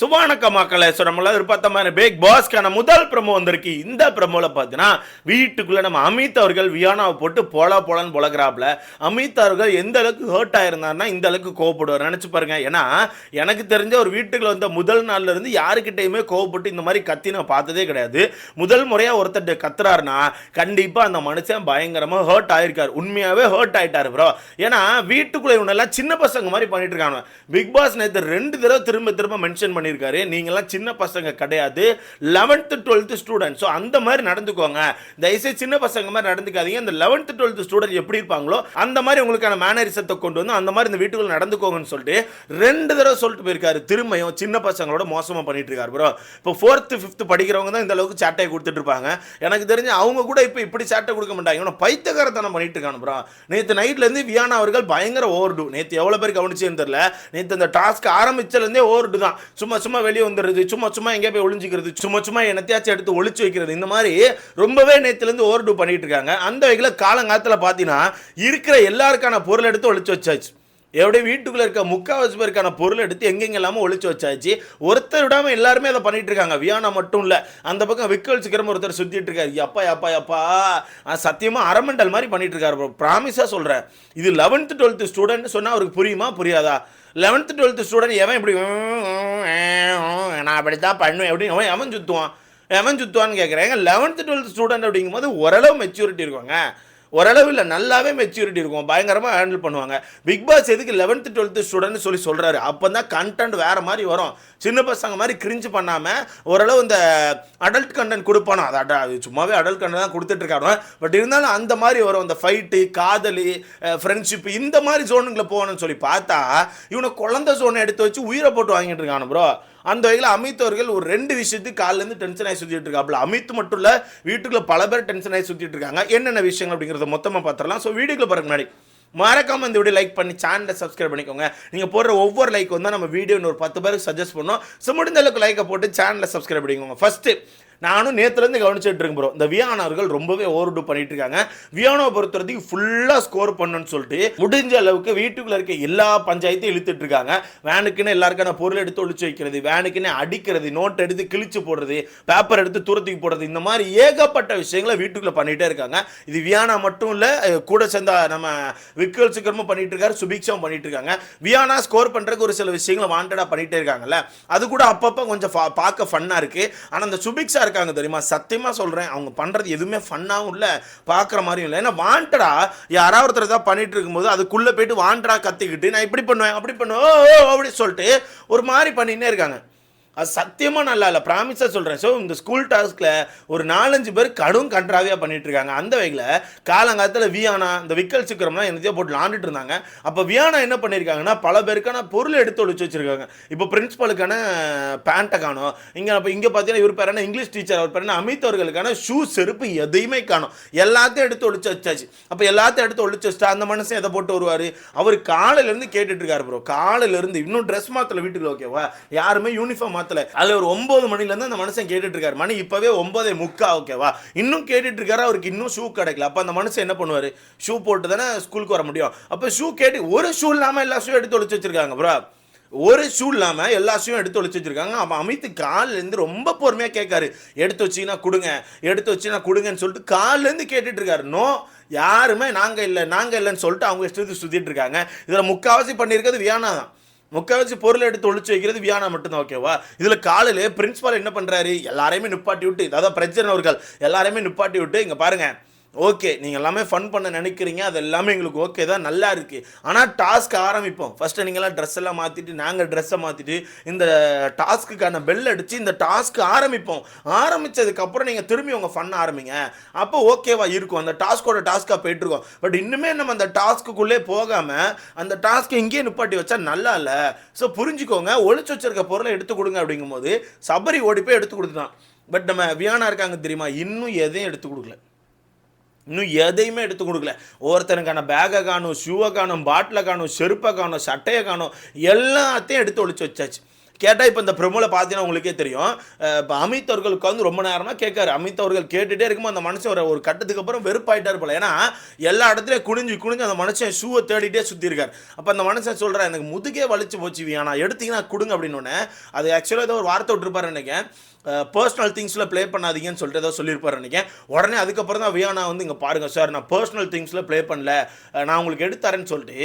சுபானக்க மக்களை ஸோ நம்மள எதிர்பார்த்த பேக் பிக் பாஸ்க்கான முதல் பிரமோ வந்திருக்கு. இந்த பிரமோவில் பார்த்தீங்கன்னா வீட்டுக்குள்ளே நம்ம அமித் அவர்கள் வியானாவை போட்டு போல போலன்னு பொழக்கிறாப்புல அமித் அவர்கள் எந்த அளவுக்கு ஹர்ட் ஆயிருந்தாருன்னா இந்த அளவுக்கு கோவப்படுவார். நினச்சி பாருங்க. ஏன்னா எனக்கு தெரிஞ்ச ஒரு வீட்டுக்குள்ள வந்த முதல் நாள்ல இருந்து யாருக்கிட்டையுமே கோவப்பட்டு இந்த மாதிரி கத்தி நான் பார்த்ததே கிடையாது. முதல் முறையாக ஒருத்தர் கத்துறாருன்னா கண்டிப்பாக அந்த மனுஷன் பயங்கரமாக ஹர்ட் ஆயிருக்கார். உண்மையாகவே ஹர்ட் ஆயிட்டாரு ப்ரோ ஏன்னா வீட்டுக்குள்ளே இவனெல்லாம் சின்ன பசங்க மாதிரி பண்ணிட்டு இருக்காங்க. பிக் பாஸ் நேற்று ரெண்டு தடவை திரும்ப திரும்ப மென்ஷன் பண்ணி பண்ணியிருக்காரு. நீங்களாம் சின்ன பசங்க கிடையாது. லெவன்த்து டுவெல்த்து ஸ்டூடெண்ட் ஸோ அந்த மாதிரி நடந்துக்கோங்க. தயவுசெய்து சின்ன பசங்க மாதிரி நடந்துக்காதீங்க. இந்த லெவன்த்து டுவெல்த்து ஸ்டூடெண்ட் எப்படி இருப்பாங்களோ அந்த மாதிரி உங்களுக்கான மேனரிசத்தை கொண்டு வந்து அந்த மாதிரி இந்த வீட்டுக்குள்ள நடந்துக்கோங்கன்னு சொல்லிட்டு ரெண்டு தடவை சொல்லிட்டு போயிருக்காரு. திரும்பியும் சின்ன பசங்களோட மோசமாக பண்ணிட்டு இருக்காரு ப்ரோ இப்போ ஃபோர்த்து ஃபிஃப்த்து படிக்கிறவங்க தான் இந்த அளவுக்கு சாட்டையை கொடுத்துட்டு இருப்பாங்க. எனக்கு தெரிஞ்சு அவங்க கூட இப்போ இப்படி சாட்டை கொடுக்க மாட்டாங்க. இவனை பைத்தகாரத்தனம் பண்ணிட்டு இருக்கான் ப்ரோ நேற்று நைட்லேருந்து வியானா அவர்கள் பயங்கர ஓவர்டு நேற்று எவ்வளோ பேர் கவனிச்சேன்னு தெரியல. நேற்று அந்த டாஸ்க் ஆரம்பிச்சதுலேருந்தே ஓவர்டு தான். சும்மா சும்மா வெளியே வந்துடுறது சும்மா சும்மா எங்கேயே போய் ஒளிஞ்சிக்கிறது சும்மா சும்மா என்னத்தையாச்சும் எடுத்து ஒழிச்சு வைக்கிறது இந்த மாதிரி ரொம்பவே நேற்றுலேருந்து ஓவர்டு பண்ணிகிட்டு இருக்காங்க. அந்த வகையில் காலங்காலத்தில் பார்த்தீங்கன்னா இருக்கிற எல்லாருக்கான பொருள் எடுத்து ஒழிச்சு வச்சாச்சு. எப்படி வீட்டுக்குள்ளே இருக்க முக்கால்வாசி பேருக்கான பொருள் எடுத்து எங்கெங்கெல்லாமோ ஒழிச்சு வச்சாச்சு. ஒருத்தர் விடாமல் எல்லாருமே அதை பண்ணிட்டு இருக்காங்க. வியானா மட்டும் இல்லை அந்த பக்கம் விக்கல் சிக்கிரம் ஒருத்தர் சுற்றிட்டு இருக்காரு. எப்பா எப்பா எப்பா? சத்தியமாக அரமண்டல் மாதிரி பண்ணிட்டு இருக்காரு ப்ராமிஸாக சொல்கிறேன் இது லெவன்த்து டுவெல்த்து ஸ்டூடெண்ட் சொன்னால் அவருக்கு புரியுமா புரியாதா? லெவன்த்து டுவெல்த்து ஸ்டூடெண்ட் எவன் இப்படி நான் அப்படி தான் பண்ணுவேன் எப்படின்னு அவன் எவன் சுற்றுவான் எவன் சுத்துவான்னு கேட்குறேன் லெவன்த்து டுவெல்த்து ஸ்டூடெண்ட் அப்படிங்கும்போது ஓரளவு மெச்சூரிட்டி இருக்குங்க ஓரளவு இல்லை நல்லாவே மெச்சூரிட்டி இருக்கும். பயங்கரமாக ஹேண்டில் பண்ணுவாங்க. பிக் பாஸ் எதுக்கு லெவன்த்து டுவெல்த்து ஸ்டூடெண்ட் சொல்லி சொல்கிறாரு அப்போ தான் கண்டென்ட் வேறு மாதிரி வரும். சின்ன பசங்க மாதிரி கிரிஞ்சு பண்ணாமல் ஓரளவு இந்த அடல்ட் கண்டென்ட் கொடுப்பானோ? அது அட அது சும்மாவே அடல்ட் கண்டென்ட் தான் கொடுத்துட்ருக்காங்க பட் இருந்தாலும் அந்த மாதிரி வரும். இந்த ஃபைட்டு காதலி ஃப்ரெண்ட்ஷிப் இந்த மாதிரி ஜோனுங்களை போகணும்னு சொல்லி பார்த்தா இவனை குழந்தை ஜோனை எடுத்து வச்சு உயிரை போட்டு வாங்கிட்டு இருக்கானு ப்ரோ அந்த வகையில் அமித் அவர்கள் ஒரு ரெண்டு விஷயத்துக்கு காலிலேருந்து டென்ஷன் ஆகி சுற்றிட்டு இருக்காப்புல. அமித் மட்டும் இல்லை வீட்டுக்குள்ள பல பேர் டென்ஷன் ஆகி சுற்றிட்டு இருக்காங்க. என்னென்ன விஷயங்கள் அப்படிங்கிறத மொத்தமாக பார்த்துடலாம் ஸோ வீடியோக்குள்ள பாருங்க முன்னாடி மறக்காம இந்த வீடியோ லைக் பண்ணி சேனலை சப்ஸ்கிரைப் பண்ணிக்கோங்க. நீங்கள் போடுற ஒவ்வொரு லைக் வந்து நம்ம வீடியோ ஒரு பத்து பேருக்கு சஜஸ்ட் பண்ணோம் ஸோ முடிந்த அளவுக்கு லைக்கை போட்டு சேனலை சப்ஸ்கிரைப் பண்ணிக்கோங்க. ஃபஸ்ட்டு நானும் நேற்றுலேருந்து கவனிச்சுட்டு இருக்கேன் ப்ரோ இந்த வியானா அவர்கள் ரொம்பவே ஓவர்டு பண்ணிட்டு இருக்காங்க வியானாவை பொறுத்தவரைக்கும் ஃபுல்லாக ஸ்கோர் பண்ணணும்னு சொல்லிட்டு முடிஞ்ச அளவுக்கு வீட்டுக்குள்ளே இருக்க எல்லா பஞ்சாயத்தையும் இழுத்துட்டு இருக்காங்க வேனுக்குன்னு எல்லாருக்கான பொருள் எடுத்து ஒழிச்சு வைக்கிறது வேனுக்குன்னு அடிக்கிறது நோட் எடுத்து கிழிச்சு போடுறது பேப்பர் எடுத்து தூரத்துக்கு போடுறது இந்த மாதிரி ஏகப்பட்ட விஷயங்களை வீட்டுக்குள்ளே பண்ணிகிட்டே இருக்காங்க. இது வியானா மட்டும் இல்லை கூட சேர்ந்த நம்ம விக்கல் சிக்கரமும் பண்ணிட்டு இருக்காரு சுபிக்ஷாவும் பண்ணிட்டு இருக்காங்க வியானா ஸ்கோர் பண்ணுறதுக்கு ஒரு சில விஷயங்களை வாண்டடாக பண்ணிகிட்டே இருக்காங்கல்ல. அது கூட அப்பப்போ கொஞ்சம் பார்க்க ஃபன்னாக இருக்குது ஆனால் அந்த சுபிக்ஷா இருக்காங்க தெரியுமா? சத்தியமா சொல்றேன் அவங்க பண்றது எதுவுமே ஃபன்னாகவும் இல்ல பார்க்குற மாதிரியும் இல்லை. ஏன்னா வாண்டடா யாராவது ஒருத்தர் தான் பண்ணிட்டு இருக்கும்போது அதுக்குள்ள போயிட்டு வாண்டடா கத்திக்கிட்டு நான் இப்படி பண்ணுவேன் அப்படி பண்ணுவேன் ஓ, ஓ, அப்படி சொல்லிட்டு ஒரு மாதிரி பண்ணின்னே இருக்காங்க. அது சத்தியமாக நல்லா இல்லை. ப்ராமிஸாக சொல்கிறேன் ஸோ இந்த ஸ்கூல் டாஸ்கில் ஒரு நாலஞ்சு பேர் கடும் கன்றாவியாக பண்ணிகிட்டு இருக்காங்க அந்த வகையில் காலங்காலத்தில் வியானா இந்த விக்கல் சிக்கரம்லாம் என்னத்தையோ போட்டு விளாண்டுட்டு இருந்தாங்க. அப்போ வியானா என்ன பண்ணியிருக்காங்கன்னா பல பேருக்கான பொருள் எடுத்து ஒழிச்சு வச்சுருக்காங்க. இப்போ பிரின்ஸ்பலுக்கான பேண்ட்டை காணும். இங்கே அப்போ இங்கே பார்த்தீங்கன்னா இவர் பேரான இங்கிலீஷ் டீச்சர் அவர் பேரான அமித் அவர்களுக்கான ஷூ செருப்பு எதையுமே காணும். எல்லாத்தையும் எடுத்து ஒழிச்சு வச்சாச்சு. அப்போ எல்லாத்தையும் எடுத்து ஒழிச்சு வச்சுட்டா அந்த மனுஷன் எதை போட்டு வருவார்? அவர் காலையிலேருந்து கேட்டுட்ருக்காரு ப்ரோ காலையிலேருந்து இன்னும் ட்ரெஸ் மாற்றல வீட்டுக்கு ஓகேவா யாருமே யூனிஃபார்ம் நேரத்தில் அதில் ஒரு ஒம்பது மணிலேருந்து அந்த மனுஷன் கேட்டுட்டு இருக்காரு மணி இப்போவே ஒன்பதே முக்கா ஓகேவா இன்னும் கேட்டுட்டு இருக்காரு அவருக்கு இன்னும் ஷூ கிடைக்கல. அப்போ அந்த மனுஷன் என்ன பண்ணுவார்? ஷூ போட்டு தானே ஸ்கூலுக்கு வர முடியும். அப்போ ஷூ கேட்டு ஒரு ஷூ இல்லாமல் எல்லா ஷூ எடுத்து ஒழிச்சு வச்சிருக்காங்க ப்ரோ ஒரு ஷூ இல்லாமல் எல்லா ஷூயும் எடுத்து ஒழிச்சு வச்சிருக்காங்க. அப்போ அமித்து கால்லேருந்து ரொம்ப பொறுமையாக கேட்காரு. எடுத்து வச்சீங்கன்னா கொடுங்க எடுத்து வச்சீங்கன்னா கொடுங்கன்னு சொல்லிட்டு கால்லேருந்து கேட்டுட்டு இருக்காரு நோ யாருமே நாங்கள் இல்லை நாங்கள் இல்லைன்னு சொல்லிட்டு அவங்க இஷ்டத்துக்கு சுற்றிட்டு இருக்காங்க இதில் முக்காவாசி பண்ணியிருக்கிறது வியானா தான். முக்கால்வாசி பொருள் எடுத்து ஒழிச்சு வைக்கிறது வியானா மட்டும்தான் ஓகேவா இதில் காலையில் பிரின்ஸ்பால் என்ன பண்ணுறாரு எல்லாரையுமே நிப்பாட்டி விட்டு அதாவது பிரச்சனை அவர்கள் எல்லாரையுமே நிப்பாட்டி விட்டு இங்கே பாருங்கள் ஓகே நீங்கள் எல்லாமே ஃபன் பண்ண நினைக்கிறீங்க அது எல்லாமே எங்களுக்கு ஓகே தான் நல்லா இருக்குது ஆனால் டாஸ்க் ஆரம்பிப்போம். ஃபஸ்ட்டு நீங்களாம் ட்ரெஸ் எல்லாம் மாற்றிட்டு நாங்கள் ட்ரெஸ்ஸை மாற்றிட்டு இந்த டாஸ்க்குக்கான பெல் அடித்து இந்த டாஸ்க்கு ஆரம்பிப்போம். ஆரம்பித்ததுக்கப்புறம் நீங்கள் திரும்பி உங்கள் ஃபன் ஆரம்பிங்க. அப்போ ஓகேவா இருக்கும். அந்த டாஸ்க்கோட டாஸ்க்காக போயிட்டுருக்கோம் பட் இன்னுமே நம்ம அந்த டாஸ்க்குள்ளே போகாமல் அந்த டாஸ்க்கை இங்கேயே நிப்பாட்டி வச்சா நல்லா இல்லை. ஸோ புரிஞ்சுக்கோங்க. ஒழிச்சு வச்சிருக்க பொருளை எடுத்து கொடுங்க அப்படிங்கும்போது சபரி ஓடி போய் எடுத்து கொடுத்துட்டான். பட் நம்ம வியானா இருக்காங்க தெரியுமா? இன்னும் எதையும் எடுத்து கொடுக்கல. இன்னும் எதையுமே எடுத்து கொடுக்கல. ஒருத்தனுக்கான பேக்கை காணும் ஷூவை காணும் பாட்டிலை காணும் செருப்பை காணும் சட்டையை காணும் எல்லாத்தையும் எடுத்து ஒழிச்சு வச்சாச்சு. கேட்டால் இப்போ இந்த பிரமுல பார்த்தீங்கன்னா உங்களுக்கே தெரியும். இப்போ அமித் அவர்கள் உட்காந்து ரொம்ப நேரமாக கேட்காரு. அமித் அவர்கள் கேட்டுகிட்டே இருக்கும்போது அந்த மனுஷன் ஒரு ஒரு கட்டத்துக்கு அப்புறம் வெறுப்பாயிட்டார் போல. ஏன்னா எல்லா இடத்துலையும் குனிஞ்சு குனிஞ்சு அந்த மனுஷன் ஷூவை தேடிட்டே சுற்றி இருக்கார். அப்போ அந்த மனுஷன் சொல்கிறேன் எனக்கு முதுகே வலிச்சு போச்சு ஆனால் எடுத்தீங்கன்னா கொடுங்க அப்படின்னு அது ஆக்சுவலாக ஏதோ ஒரு வார்த்தை விட்டுருப்பாரு நினைக்கிறேன். பர்சனல் திங்ஸில் ப்ளே பண்ணாதீங்கன்னு சொல்லிட்டு ஏதோ சொல்லியிருப்பாரு நினைக்கிறேன். உடனே அதுக்கப்புறம் தான் வியானா வந்து இங்கே பாருங்கள் சார் நான் பர்சனல் திங்ஸில் ப்ளே பண்ணல. நான் உங்களுக்கு எடுத்தாரேன்னு சொல்லிட்டு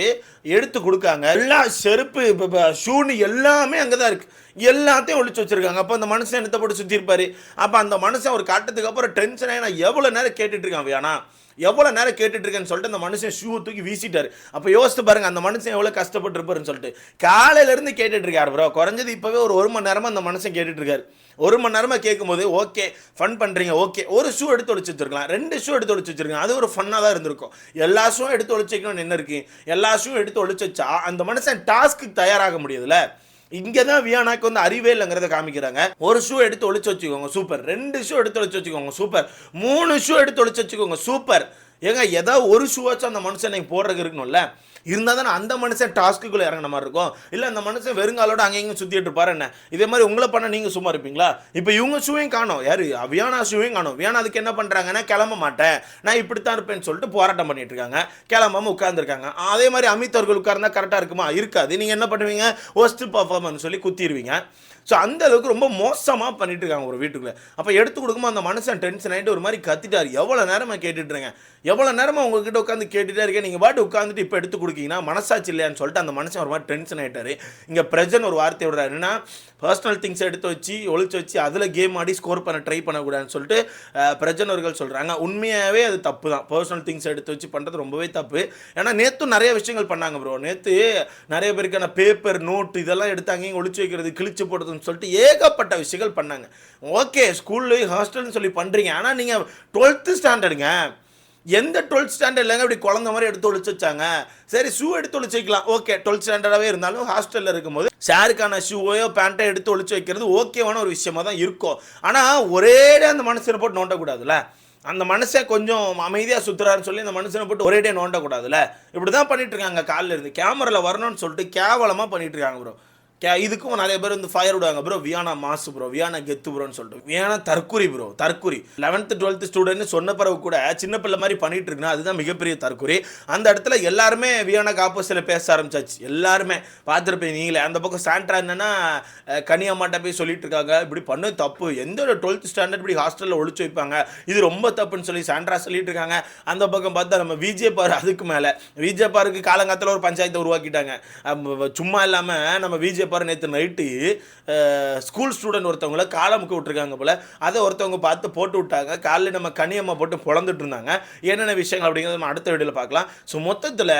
எடுத்து கொடுக்காங்க. எல்லா செருப்பு இப்போ ஷூனு எல்லாமே அங்கே தான் இருக்குது எல்லாத்தையும் ஒழிச்சு வச்சுருக்காங்க. அப்போ அந்த மனுஷன் என்னத்தை போட்டு சுற்றிருப்பாரு அப்போ அந்த மனுஷன் ஒரு காட்டத்துக்கு அப்புறம் டென்ஷன் ஆகி நான் எவ்வளோ நேரம் கேட்டுட்ருக்கான் வியானா? எவ்வளோ நேரம் கேட்டுட்ருக்கேன்னு சொல்லிட்டு அந்த மனுஷன் ஷூ தூக்கி வீசிட்டார். அப்போ யோசித்து பாருங்க அந்த மனுஷன் எவ்வளோ கஷ்டப்பட்டுருப்பாருன்னு சொல்லிட்டு. காலையிலேருந்து கேட்டுட்டு ப்ரோ குறைஞ்சது இப்போவே ஒரு ஒரு மணி நேரமாக அந்த மனுஷன் கேட்டுட்ருக்காரு ஒரு மணி நேரமாக கேட்கும்போது ஓகே ஃபன் பண்ணுறீங்க ஓகே. ஒரு ஷூ எடுத்து ஒழிச்சு வச்சிருக்கலாம். ரெண்டு ஷூ எடுத்து ஒழிச்சு வச்சுருக்கலாம். அது ஒரு ஃபன்னாக தான் இருந்திருக்கும். எல்லா ஷூவும் எடுத்து ஒழிச்சிக்கணும்னு என்ன இருக்குது எல்லா ஷூ எடுத்து ஒழிச்சு வச்சா அந்த மனுஷன் டாஸ்க்கு தயாராக முடியுதுல்ல இங்கே தான் வியானாக்கு வந்து அறிவே இல்லைங்கிறத காமிக்கிறாங்க. ஒரு ஷூ எடுத்து ஒழிச்சு வச்சுக்கோங்க சூப்பர் ரெண்டு ஷூ எடுத்து ஒழிச்சு வச்சுக்கோங்க சூப்பர் மூணு ஷூ எடுத்து ஒழிச்சு வச்சுக்கோங்க சூப்பர் ஏங்க ஏதோ ஒரு ஷூவாச்சும் அந்த மனுஷன் நீங்கள் போடுறதுக்கு இருக்கணும்ல? இருந்தால் தானே அந்த மனுஷன் டாஸ்க்குள்ளே இறங்கின மாதிரி இருக்கும். இல்லை அந்த மனுஷன் வெறுங்காலோட அங்கே இங்கே சுற்றிட்டு இருப்பார் என்ன? இதே மாதிரி உங்களை பண்ண நீங்கள் சும்மா இருப்பீங்களா? இப்போ இவங்க ஷூவையும் காணும். யார்? வியானா ஷூவையும் காணும். வியானா அதுக்கு என்ன பண்ணுறாங்கன்னா கிளம்ப மாட்டேன். நான் இப்படித்தான் இருப்பேன்னு சொல்லிட்டு போராட்டம் பண்ணிட்டு இருக்காங்க. கிளம்பாம உட்காந்துருக்காங்க அதே மாதிரி அமித் அவர்கள் உட்கார்ந்தா கரெக்டாக இருக்குமா? இருக்காது. நீங்கள் என்ன பண்ணுவீங்க? ஒஸ்ட் பர்ஃபார்மன்ஸ் சொல்லி குத்திடுவீங்க ஸோ அந்த அளவுக்கு ரொம்ப மோசமாக பண்ணிட்டு இருக்காங்க ஒரு வீட்டுக்குள்ளே. அப்போ எடுத்து கொடுக்கும்போது அந்த மனுஷன் டென்ஷன் ஆகிட்டு ஒரு மாதிரி கத்திட்டார். எவ்வளோ நேரமாக கேட்டுட்டுருங்க எவ்வளோ நேரமாக உங்ககிட்ட உட்காந்து கேட்டுகிட்டே இருக்கேன்? நீங்கள் பாட்டு உட்காந்துட்டு இப்போ எடுத்து கொடுக்கீங்கன்னா மனசாச்சு இல்லையான்னு சொல்லிட்டு அந்த மனுஷன் ஒரு மாதிரி டென்ஷன் ஆகிட்டாரு இங்கே பிரஜன் ஒரு வார்த்தை விடுறாரு. என்னன்னா பர்சனல் திங்ஸ் எடுத்து வச்சு ஒழிச்சு வச்சு அதில் கேம் ஆடி ஸ்கோர் பண்ண ட்ரை பண்ணக்கூடாதுன்னு சொல்லிட்டு பிரஜன் அவர்கள் சொல்கிறாங்க உண்மையாகவே அது தப்பு தான் பர்சனல் திங்ஸ் எடுத்து வச்சு பண்ணுறது ரொம்பவே தப்பு. ஏன்னா நேற்றும் நிறைய விஷயங்கள் பண்ணாங்க ப்ரோ நேற்று நிறைய பேருக்கான பேப்பர் நோட் இதெல்லாம் எடுத்தாங்க இங்கே ஒழிச்சு வைக்கிறது கிழிச்சு போடுறதுன்னு சொல்லிட்டு ஏகப்பட்ட விஷயங்கள் பண்ணாங்க. ஓகே ஸ்கூல்லேயும் ஹாஸ்டல்னு சொல்லி பண்ணுறீங்க ஆனால் நீங்கள் டுவெல்த்து ஸ்டாண்டர்டுங்க எந்த டுவெல்த் ஸ்டாண்டர்ட் இல்லைங்க இப்படி குழந்த மாதிரி எடுத்து ஒழிச்சு வச்சாங்க. சரி ஷூ எடுத்து ஒழிச்சு வைக்கலாம். ஓகே டுவெல்த் ஸ்டாண்டர்டாகவே இருந்தாலும் ஹாஸ்டலில் இருக்கும்போது ஷேருக்கான ஷூவையோ பேண்ட்டோ எடுத்து ஒழிச்சு வைக்கிறது ஓகேவான ஒரு விஷயமா தான் இருக்கும். ஆனால் ஒரே அந்த மனுஷனை போட்டு நோண்டக்கூடாதுல்ல. அந்த மனுஷன் கொஞ்சம் அமைதியாக சுற்றுறாருன்னு சொல்லி அந்த மனுஷனை போட்டு ஒரே டே நோண்டக்கூடாதுல்ல. இப்படி தான் பண்ணிட்டு இருக்காங்க காலில் இருந்து. கேமராவில் வரணும்னு சொல்லிட்டு கேவலமாக பண்ணிட்டு இருக்காங்க ப்ரோ கே இதுக்கும் நிறைய பேர் வந்து ஃபயர் விடுவாங்க. ப்ரோ வியானா மாசு ப்ரோ வியானா கெத்து ப்ரோன்னு சொல்லிட்டு. வியானா தற்குறி ப்ரோ தற்குறி லெவன்த்து டுவெல்த்து ஸ்டூடெண்ட் சொன்ன பிறகு கூட சின்ன பிள்ளை மாதிரி பண்ணிட்டு இருக்குன்னா அதுதான் மிகப்பெரிய தற்குறி அந்த இடத்துல எல்லாருமே வியானாக்கு ஆப்போசிட்டில் பேச ஆரம்பிச்சாச்சு. எல்லாருமே பார்த்துருப்பீங்க நீங்களே. அந்த பக்கம் சாண்ட்ரா என்னன்னா அஹ், போய் சொல்லிட்டு இருக்காங்க. இப்படி பண்ண தப்பு. எந்த ஒரு டுவெல்த் ஸ்டாண்டர்ட் இப்படி ஹாஸ்டலில் ஒழிச்சு வைப்பாங்க? இது ரொம்ப தப்புன்னு சொல்லி சாண்ட்ரா சொல்லிட்டு இருக்காங்க. அந்த பக்கம் பார்த்தா நம்ம விஜே பாரு அதுக்கு மேலே. விஜே பாருக்கு காலங்காலத்தில் ஒரு பஞ்சாயத்தை உருவாக்கிட்டாங்க. சும்மா இல்லாமல் நம்ம விஜே பாரு நேற்று நைட்டு ஸ்கூல் ஸ்டூடெண்ட் ஒருத்தவங்கள காலமுக்கு விட்டுருக்காங்க போல். அதை ஒருத்தவங்க பார்த்து போட்டு விட்டாங்க. காலையில் நம்ம கனியம்மா போட்டு பொழந்துட்டு இருந்தாங்க. என்னென்ன விஷயங்கள் அப்படிங்கிறத நம்ம அடுத்த வீடியோவில் பார்க்கலாம். ஸோ மொத்தத்தில்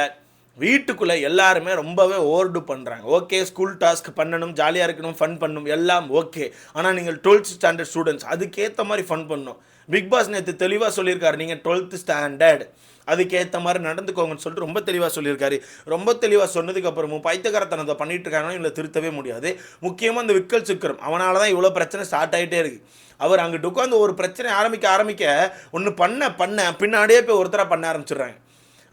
வீட்டுக்குள்ளே எல்லாருமே ரொம்பவே ஓர்டு பண்ணுறாங்க ஓகே ஸ்கூல் டாஸ்க் பண்ணணும் ஜாலியாக இருக்கணும் ஃபன் பண்ணணும் எல்லாம் ஓகே ஆனால் நீங்கள் டுவெல்த் ஸ்டாண்டர்ட் ஸ்டூடெண்ட்ஸ் அதுக்கேற்ற மாதிரி ஃபன் பண்ணணும். பிக் பாஸ் நேற்று தெளிவாக சொல்லியிருக்காரு. நீங்கள் டுவெல்த்து ஸ்டாண்டர்ட் அதுக்கேற்ற மாதிரி நடந்துக்கோங்கன்னு சொல்லிட்டு ரொம்ப தெளிவாக சொல்லியிருக்காரு. ரொம்ப தெளிவாக சொன்னதுக்கப்புறமும் பைத்தியக்காரத்தனத்தை பண்ணிட்டு இருக்காங்கன்னா இவங்களை திருத்தவே முடியாது. முக்கியமாக இந்த விக்கல் சுக்கரம். அவனால தான் இவ்வளோ பிரச்சனை ஸ்டார்ட் ஆகிட்டே இருக்குது அவர் அங்கிட்டு உட்காந்து ஒரு பிரச்சனை ஆரம்பிக்க ஆரம்பிக்க ஒன்று பண்ண பண்ண பின்னாடியே போய் ஒருத்தராக பண்ண ஆரம்பிச்சிடுறாங்க.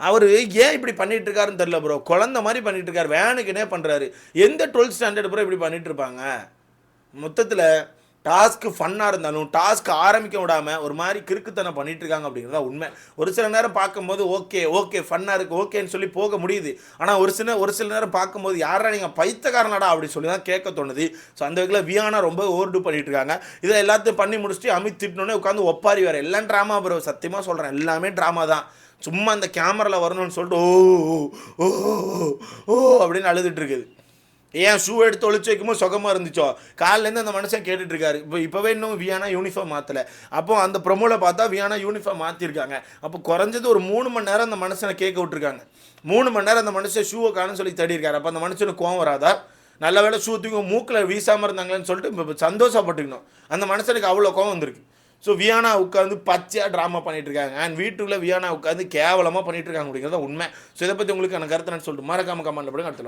அவர் ஏன் இப்படி பண்ணிட்டு இருக்காருன்னு தெரியல ப்ரோ குழந்த மாதிரி பண்ணிட்டு இருக்காரு. வேனுக்குனே பண்ணுறாரு எந்த டுவெல்த் ஸ்டாண்டர்ட் ப்ரோ இப்படி பண்ணிட்டு இருப்பாங்க? மொத்தத்தில் டாஸ்க்கு ஃபன்னாக இருந்தாலும் டாஸ்க் ஆரம்பிக்க விடாமல் ஒரு மாதிரி கிறுக்குத்தனம் பண்ணிட்டு இருக்காங்க அப்படிங்கிறதா உண்மை. ஒரு சில நேரம் பார்க்கும்போது ஓகே ஓகே ஃபன்னாக இருக்குது ஓகேன்னு சொல்லி போக முடியுது. ஆனால் ஒரு சில ஒரு சில நேரம் பார்க்கும்போது யாரா நீங்கள் பைத்தக்காரனாடா அப்படி சொல்லி தான் கேட்க தோணுது. ஸோ அந்த வகையில் வியானா ரொம்ப ஓர்டு பண்ணிட்டு இருக்காங்க இதை எல்லாத்தையும் பண்ணி முடிச்சுட்டு அமித் திட்டினோடனே உட்காந்து ஒப்பாரி வேறு. எல்லாம் ட்ராமா ப்ரோ சத்தியமாக சொல்கிறேன் எல்லாமே ட்ராமா தான். சும்மா அந்த கேமராவில் வரணும்னு சொல்லிட்டு ஓ ஓ ஓ, ஓ அப்படின்னு அழுதுட்டு இருக்குது. ஏன் ஷூ எடுத்து ஒழிச்சு வைக்கும்போது சுகமாக இருந்துச்சோ? காலிலேருந்து அந்த மனுஷன் கேட்டுட்ருக்காரு. இப்போ இப்போவே இன்னும் வியானா யூனிஃபார்ம் மாற்றலை அப்போ அந்த ப்ரொமோவில் பார்த்தா வியானா யூனிஃபார்ம் மாற்றிருக்காங்க அப்போ குறைஞ்சது ஒரு மூணு மணி நேரம் அந்த மனுஷனை கேட்க விட்டுருக்காங்க. மூணு மணி நேரம் அந்த மனுஷன் ஷூவை காணும்னு சொல்லி தேடிருக்காரு அப்போ அந்த மனுஷனுக்கு கோவம் வராதா? நல்ல வேலை ஷூ தூக்கி மூக்கில் வீசாமல் இருந்தாங்களேன்னு சொல்லிட்டு இப்போ சந்தோஷப்பட்டுக்கணும். அந்த மனுஷனுக்கு அவ்வளோ கோவம் வந்திருக்கு. ஸோ வியானா உட்காந்து பச்சையாக ட்ராமா பண்ணிட்டு இருக்காங்க அண்ட் வீட்டுக்குள்ளே வியானா உட்காந்து கேவலமாக பண்ணிட்டு இருக்காங்க அப்படிங்கிறத உண்மை. ஸோ இதை பற்றி உங்களுக்கு எனக்கு கருத்து நான் சொல்லிட்டு மறக்காம கமெண்ட்ல போடுங்க. அடுத்த